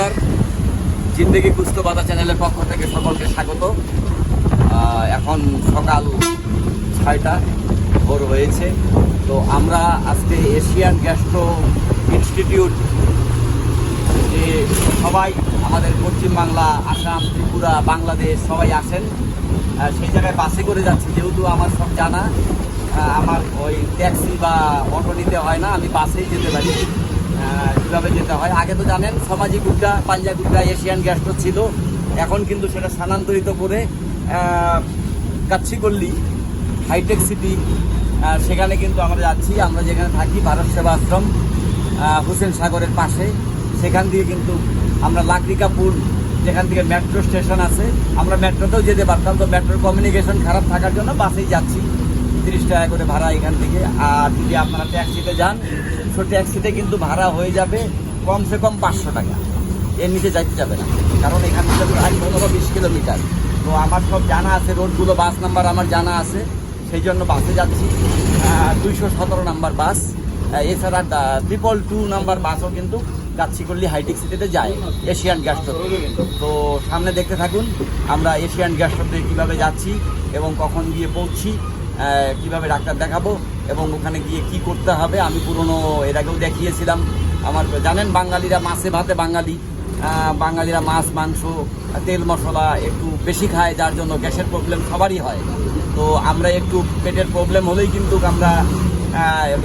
নমস্কার। জিন্দেগি কুস্ত বাধা চ্যানেলের পক্ষ থেকে সকলকে স্বাগত। এখন সকাল ছয়টা, ভোর হয়েছে। তো আমরা আজকে এশিয়ান গ্যাস্ট্রো ইনস্টিটিউট, যে সবাই আমাদের পশ্চিমবাংলা আসাম, ত্রিপুরা, বাংলাদেশ সবাই আসেন সেই জায়গায় বাসে করে যাচ্ছি, যেহেতু আমার সব জানা। আমার ওই ট্যাক্সি বা অটো নিতে হয় না, আমি বাসেই যেতে পারি। কীভাবে যেতে হয়? আগে তো জানেন, সমাজি গুড্ডা, পাঞ্জা গুড্ডা, এশিয়ান গ্যাস্ট্রো ছিল। এখন কিন্তু সেটা স্থানান্তরিত করে কাচ্ছিকল্লি হাইটেক সিটি সেখানে কিন্তু আমরা যাচ্ছি। আমরা যেখানে থাকি, ভারত সেবা আশ্রম হোসেন সাগরের পাশে। সেখান দিয়ে কিন্তু আমরা লাকড়িকাপুর, যেখান থেকে মেট্রো স্টেশন আছে, আমরা মেট্রোতেও যেতে পারতাম। তো মেট্রোর কমিউনিকেশন খারাপ থাকার জন্য বাসেই যাচ্ছি। তিরিশ টাকা করে ভাড়া এখান থেকে। আর যদি আপনারা ট্যাক্সিতে যান, তো ট্যাক্সিতে কিন্তু ভাড়া হয়ে যাবে কমসে কম পাঁচশো টাকা। এর নিচে যাইতে যাবে না। কারণ এখান থেকে প্রায় পনেরো বিশ কিলোমিটার। তো আমার সব জানা আছে, রোডগুলো বাস নাম্বার আমার জানা আছে। সেই জন্য বাসে যাচ্ছি। দুইশো সতেরো নাম্বার বাস। এছাড়া ট্রিপল টু নাম্বার বাসও কিন্তু কাচ্ছিকল্লি হাইটেক সিটিতে যায় এশিয়ান গ্যাস্ট্রো তো সামনে দেখতে থাকুন, আমরা এশিয়ান গ্যাস্ট্রোতে কীভাবে যাচ্ছি এবং কখন গিয়ে পৌঁছি। কীভাবে ডাক্তার দেখাবো এবং ওখানে গিয়ে কি করতে হবে, আমি পুরনো এর আগেও দেখিয়েছিলাম। আমার জানেন বাঙালিরা মাছে ভাতে বাঙালি বাঙালিরা মাছ, মাংস, তেল মশলা একটু বেশি খায়, যার জন্য গ্যাসের প্রবলেম সবারই হয়। তো আমরা একটু পেটের প্রবলেম হলেই কিন্তু আমরা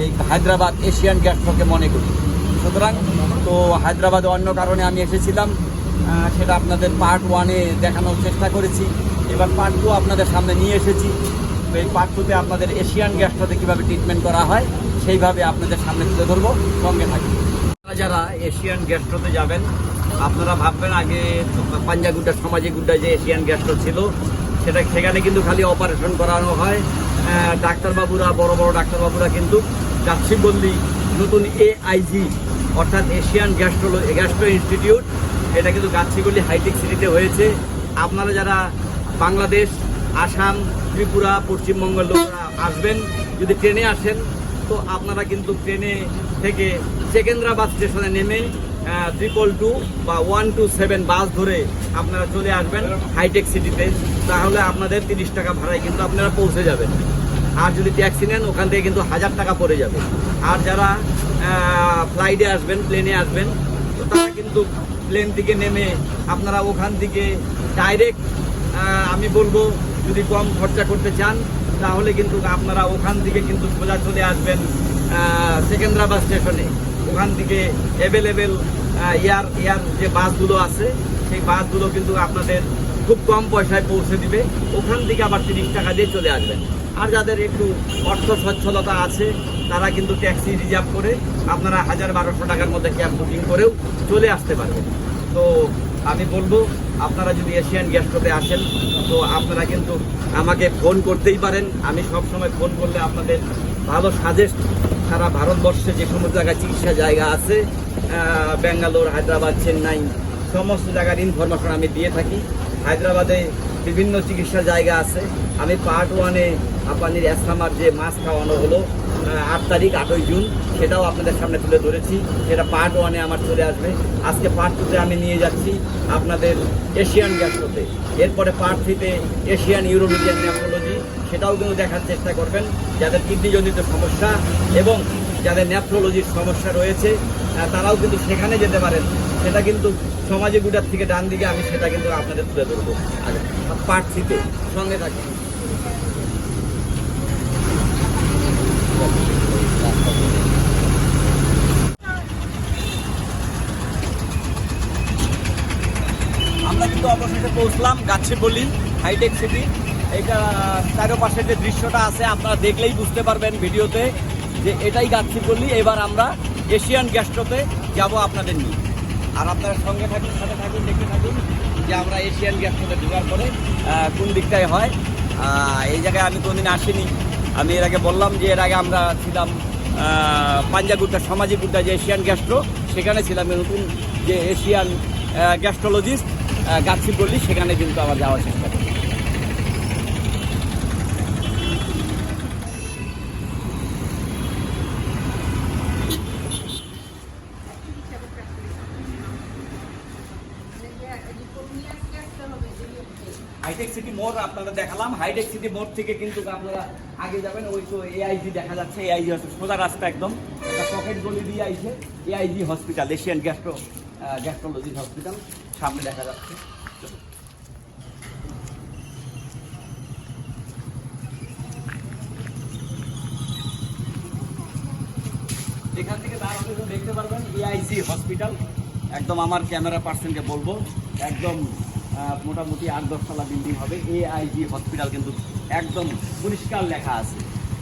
এই হায়দ্রাবাদ এশিয়ান গ্যাস্ট্রোকে মনে করি। সুতরাং, তো হায়দ্রাবাদে অন্য কারণে আমি এসেছিলাম সেটা আপনাদের পার্ট ওয়ানে দেখানোর চেষ্টা করেছি। এবার পার্ট টু আপনাদের সামনে নিয়ে এসেছি। এই পার্ট টুতে আপনাদের এশিয়ান গ্যাস্ট্রোতে কীভাবে ট্রিটমেন্ট করা হয়, সেইভাবে আপনাদের সামনে তুলে ধরবো। সঙ্গে থাকি যারা এশিয়ান গ্যাস্ট্রোতে যাবেন, আপনারা ভাববেন আগে পাঞ্জাগুড্ডা সমাজী গুড্ডা যে এশিয়ান গ্যাস্ট্রো ছিল, সেটা সেখানে কিন্তু খালি অপারেশন করানো হয়। ডাক্তারবাবুরা, বড় বড় ডাক্তারবাবুরা কিন্তু যাচ্ছি বললি নতুন এআইজি অর্থাৎ এশিয়ান গ্যাস্ট্রো গ্যাস্ট্রো ইনস্টিটিউট এটা কিন্তু গাছিগুলি হাইটেক সিটিতে হয়েছে। আপনারা যারা বাংলাদেশ, আসাম ত্রিপুরা পশ্চিমবঙ্গের লোকরা আসবেন, যদি ট্রেনে আসেন, তো আপনারা কিন্তু ট্রেনে থেকে সেকেন্দ্রাবাদ স্টেশনে নেমে ট্রিপল টু বা ওয়ান টু সেভেন বাস ধরে আপনারা চলে আসবেন হাইটেক সিটিতে। তাহলে আপনাদের তিরিশ টাকা ভাড়ায় কিন্তু আপনারা পৌঁছে যাবেন। আর যদি ট্যাক্সি নেন, ওখান থেকে কিন্তু হাজার টাকা পড়ে যাবে। আর যারা ফ্লাইটে আসবেন প্লেনে আসবেন, তো তারা কিন্তু প্লেন থেকে নেমে আপনারা ওখান থেকে ডাইরেক্ট আমি বলব যদি কম খরচা করতে চান, তাহলে কিন্তু আপনারা ওখান থেকে কিন্তু সোজা চলে আসবেন সেকেন্দ্রাবাদ স্টেশনে। ওখান থেকে অ্যাভেলেবেল এয়ার এয়ার যে বাসগুলো আছে, সেই বাসগুলো কিন্তু আপনাদের খুব কম পয়সায় পৌঁছে দিবে। ওখান থেকে আবার তিরিশ টাকা দিয়ে চলে আসবেন। আর যাদের একটু অর্থ সচ্ছলতা আছে, তারা কিন্তু ট্যাক্সি রিজার্ভ করে আপনারা হাজার বারোশো টাকার মধ্যে ক্যাব বুকিং করেও চলে আসতে পারবেন। তো আমি বলব আপনারা যদি এশিয়ান গ্যাস্ট্রোতে আসেন, তো আপনারা কিন্তু আমাকে ফোন করতেই পারেন। আমি সব সময় ফোন করলে আপনাদের ভালো সাজেস্ট সারা ভারতবর্ষে যে সমস্ত জায়গায় চিকিৎসা জায়গা আছে ব্যাঙ্গালোর, হায়দ্রাবাদ, চেন্নাই, সমস্ত জায়গার ইনফরমেশন আমি দিয়ে থাকি। হায়দ্রাবাদে বিভিন্ন চিকিৎসা জায়গা আছে। আমি পার্ট ওয়ানে আপনাদের অ্যাসামার যে মাছ খাওয়ানো হলো আট তারিখ, আটই জুন, সেটাও আপনাদের সামনে তুলে ধরেছি। সেটা পার্ট ওয়ানে আমার চলে আসবে। আজকে পার্ট টুতে আমি নিয়ে যাচ্ছি আপনাদের এশিয়ান গ্যাস্ট্রোতে এরপরে পার্ট থ্রিতে এশিয়ান ইউরোলজিয়ান নেফ্রোলজি সেটাও কিন্তু দেখার চেষ্টা করবেন, যাদের কিডনিজনিত সমস্যা এবং যাদের নেফ্রোলজির সমস্যা রয়েছে তারাও কিন্তু সেখানে যেতে পারেন। সেটা কিন্তু সমাজে গুটার থেকে ডান দিকে আমি সেটা কিন্তু আপনাদের তুলে ধরবো। আর পার্ট থ্রিতে সঙ্গে থাকি আমরা কিন্তু অবশেষে পৌঁছলাম গাছিপল্লি হাইটেক সিটি এইটা চারোপাশের যে দৃশ্যটা আছে, আপনারা দেখলেই বুঝতে পারবেন ভিডিওতে যে এটাই গাছিপল্লি। এবার আমরা এশিয়ান গ্যাস্ট্রোতে যাব আপনাদের নিয়ে। আর আপনারা সঙ্গে থাকুন, সাথে থাকুন, দেখতে থাকুন যে আমরা এশিয়ান গ্যাস্ট্রোতে ঢোকার পরে কোন দিকটায় হয়। এই জায়গায় আমি কোনোদিন আসিনি। আমি এর আগে বললাম যে এর আগে আমরা ছিলাম পাঞ্জাগুট্টা সমাজিগুট্টা যে এশিয়ান গ্যাস্ট্রো সেখানে ছিলাম নতুন যে এশিয়ান গ্যাস্ট্রোলজিস্ট গাছি বলি, সেখানে কিন্তু আবার যাওয়ার চেষ্টা করি হাইটেক সিটি মোড় আপনারা দেখালাম। হাইটেক সিটি মোড় থেকে কিন্তু আপনারা আগে যাবেন, ওই তো এআইজি দেখা যাচ্ছে এআইজি হসপিটাল সোজা রাস্তা একদম। পকেট গলি দিয়ে আইছে AIG hospital Asian gastro gastrology hospital সামনে দেখা যাচ্ছে। এখান থেকে দাঁড়ালে তো দেখতে পারবেন এআইজি হসপিটাল একদম আমার ক্যামেরা পার্সনকে বলব, একদম মোটামুটি আট দশতলা বিল্ডিং হবে। এআইজি হসপিটাল কিন্তু একদম পরিষ্কার লেখা আছে।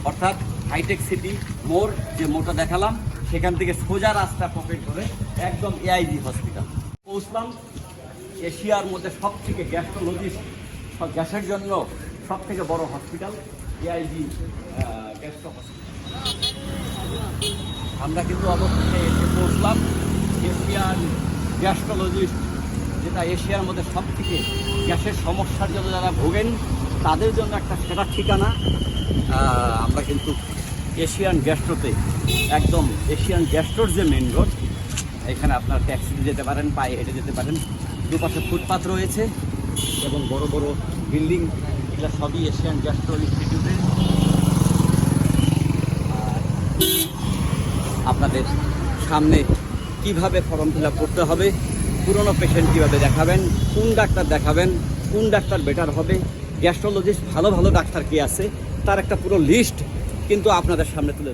অর্থাৎ হাইটেক সিটি মোড় যে মোড়টা দেখালাম সেখান থেকে সোজা রাস্তা পকেট ধরে একদম এআইজি হসপিটাল পৌঁছলাম। এশিয়ার মধ্যে সব থেকে গ্যাস্ট্রোলজিস্ট গ্যাসের জন্য সব থেকে বড় হসপিটাল এআইজি গ্যাস্ট্রো হসপিটাল আমরা কিন্তু অবশেষে এসে পৌঁছলাম। এশিয়ান গ্যাস্ট্রোলজিস্ট যেটা এশিয়ার মধ্যে সব থেকে গ্যাসের সমস্যার জন্য যারা ভোগেন, তাদের জন্য একটা সেরা ঠিকানা। আমরা কিন্তু এশিয়ান গ্যাস্ট্রোতে, একদম এশিয়ান গ্যাস্ট্রোর যে মেন রোড এখানে আপনার ট্যাক্সিতে যেতে পারেন, পায়ে হেঁটে যেতে পারেন। দুপাশে ফুটপাথ রয়েছে এবং বড় বড় বিল্ডিং এগুলো সবই এশিয়ান গ্যাস্ট্রো ইনস্টিটিউটের আপনাদের সামনে কীভাবে ফর্ম ফিল করতে হবে, পুরনো পেশেন্ট কীভাবে দেখাবেন, কোন ডাক্তার দেখাবেন, কোন ডাক্তার বেটার হবে গ্যাস্ট্রোলজিস্ট ভালো ভালো ডাক্তার কে আছে, তার একটা পুরো লিস্ট কিন্তু আপনাদের সামনে তুলে।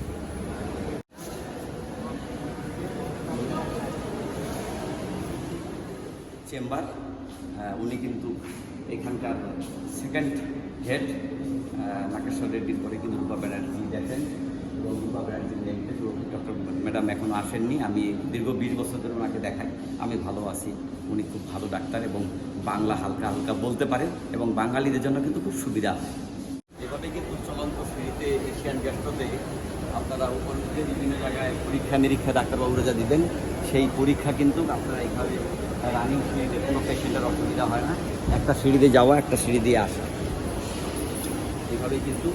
চেম্বার উনি কিন্তু এখানকার সেকেন্ড হেড নাগেশ্বর রেড্ডির পরে কিন্তু রূপা ব্যানার্জি দেখেন। এবং রূপা ব্যানার্জি ডক্টর ম্যাডাম এখনও আসেননি। আমি দীর্ঘ বিশ বছর ধরে ওনাকে দেখাই। আমি ভালো আছি। উনি খুব ভালো ডাক্তার এবং বাংলা হালকা হালকা বলতে পারেন এবং বাঙালিদের জন্য কিন্তু খুব সুবিধা হয় এভাবে কিন্তু চলন্ত সিঁড়িতে এশিয়ান গ্যাস্ট্রোতে আপনারা উপর উঠে বিভিন্ন জায়গায় পরীক্ষা নিরীক্ষা ডাক্তারবাবুরা যা দিবেন, সেই পরীক্ষা কিন্তু আপনারা এইভাবে রানিং সিঁড়িতে কোনো পেশেন্টের অসুবিধা হয় না। একটা সিঁড়ি দিয়ে যাওয়া, একটা সিঁড়ি দিয়ে আসা। এইভাবেই কিন্তু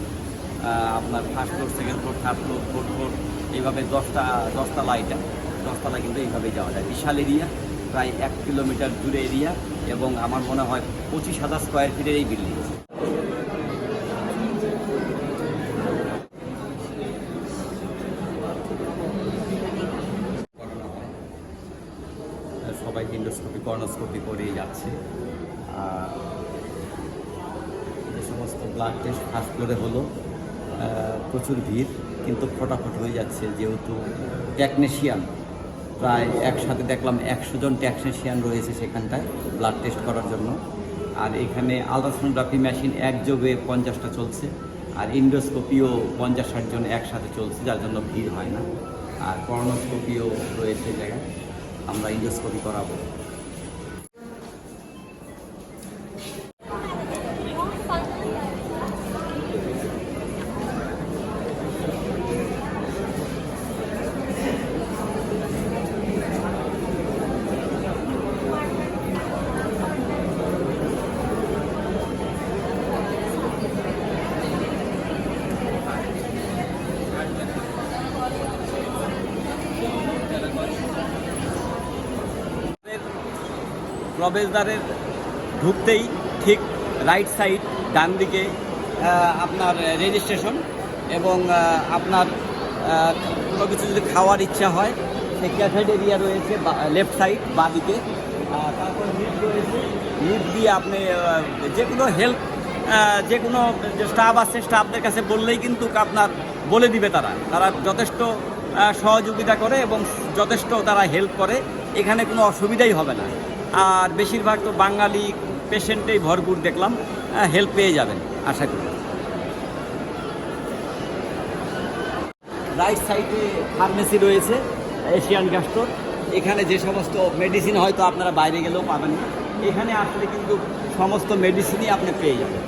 আপনার first floor second floor third floor fourth floor এইভাবে দশটা দশতলা এটা দশতলা কিন্তু এইভাবেই যাওয়া যায়। বিশাল এরিয়া প্রায় এক কিলোমিটার দূরে এরিয়া এবং আমার মনে হয় পঁচিশ হাজার স্কোয়ার ফিটের এই বিল্ডিং কর্নোস্কোপি করেই যাচ্ছে। আর যে সমস্ত ব্লাড টেস্ট ফার্স্ট ফ্লোরে হলো। প্রচুর ভিড়, কিন্তু ফটাফট হয়ে যাচ্ছে যেহেতু টেকনিশিয়ান প্রায় একসাথে দেখলাম একশো জন টেকনিশিয়ান রয়েছে সেখানটায় ব্লাড টেস্ট করার জন্য। আর এখানে আলট্রাসোনোগ্রাফি মেশিন একযোগে পঞ্চাশটা চলছে। আর ইন্ডোস্কোপিও পঞ্চাশ ষাট জন একসাথে চলছে, যার জন্য ভিড় হয় না। আর করোনোস্কোপিও রয়েছে জায়গায়। আমরা ইন্ডোস্কোপি করাবো। প্রবেশদ্বারের ঢুকতেই ঠিক রাইট সাইড ডান দিকে আপনার রেজিস্ট্রেশন এবং আপনার কোনো কিছু যদি খাওয়ার ইচ্ছা হয়, সেই ক্যাফেড এরিয়া রয়েছে লেফট সাইড বা দিকে। তারপর লিফট রয়েছে লিফট দিয়ে আপনি যে কোনো হেল্প যে কোনো স্টাফ আছে স্টাফদের কাছে বললেই কিন্তু আপনার বলে দিবে তারা। তারা যথেষ্ট সহযোগিতা করে এবং যথেষ্ট তারা হেল্প করে। এখানে কোনো অসুবিধাই হবে না। আর বেশিরভাগ তো বাঙালি পেশেন্টেই ভরপুর দেখলাম হেল্প পেয়ে যাবেন, আশা করি। রাইট সাইডে ফার্মেসি রয়েছে এশিয়ান গ্যাস্টোর এখানে যে সমস্ত মেডিসিন হয়তো আপনারা বাইরে গেলেও পাবেন না। এখানে আসলে কিন্তু সমস্ত মেডিসিনই আপনি পেয়ে যাবেন।